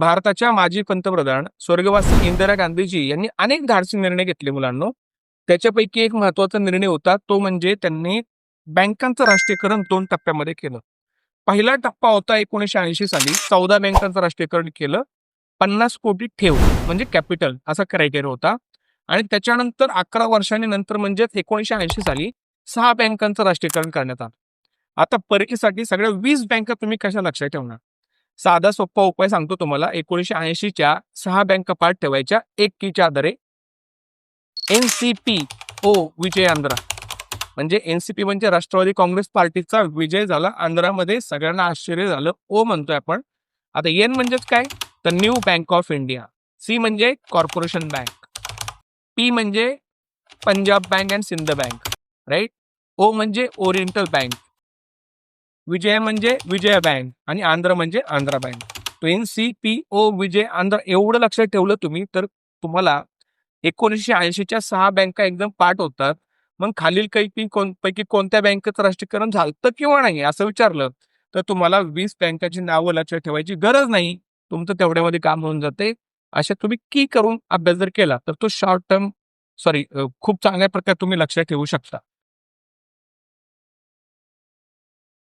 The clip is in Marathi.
भारताच्या माजी पंतप्रधान स्वर्गवासी इंदिरा गांधीजी यांनी अनेक धाडसी निर्णय घेतले मुलांनो. त्याच्यापैकी एक महत्त्वाचा निर्णय होता तो म्हणजे त्यांनी बँकांचं राष्ट्रीयकरण दोन टप्प्यामध्ये केलं. पहिला टप्पा होता एकोणीशे ऐंशी साली चौदा बँकांचं राष्ट्रीयकरण केलं पन्नास कोटी ठेव म्हणजे कॅपिटल असा क्रायटेरिया होता. आणि त्याच्यानंतर अकरा वर्षांनी नंतर म्हणजेच एकोणीशे ऐंशी साली सहा बँकांचं राष्ट्रीयकरण करण्यात आलं. आता परीक्षेसाठी सगळ्या वीस बँका तुम्ही कशा लक्षात ठेवणार? साधा सोपा उपाय सांगतो तुम्हाला. एकोणीशे ऐंशीच्या सहा बँक पाठ ठेवायच्या. एक कीच्या आधारे N C P O Vijay Andhra. म्हणजे एन सी पी म्हणजे राष्ट्रवादी काँग्रेस पार्टीचा विजय झाला. आंध्रामध्ये सगळ्यांना आश्चर्य झालं. ओ म्हणतोय आपण. आता एन म्हणजेच काय? तर New Bank of India C म्हणजे कॉर्पोरेशन बँक पी म्हणजे Punjab Bank and Sindh Bank right O म्हणजे ओरिएंटल बँक विजय म्हणजे विजय बँक आणि आंध्र म्हणजे आंध्रा बँक. तो N C P O Vijay Andhra एवढं लक्षात ठेवलं तुम्ही तर तुम्हाला एकोणीसशे ऐंशीच्या सहा बँका एकदम पाठ होतात. मग खालील काही कोण पैकी कोणत्या बँकेचं राष्ट्रीयकरण झालं किंवा नाही असं विचारलं तर तुम्हाला वीस बँकाची नावं लक्षात ठेवायची गरज नाही. तुमचं तेवढ्यामध्ये काम होऊन जाते. अशा तुम्ही की करून अभ्यास जर केला तर तो शॉर्ट टर्म सॉरी खूप चांगल्या प्रकारे तुम्ही लक्षात ठेवू शकता.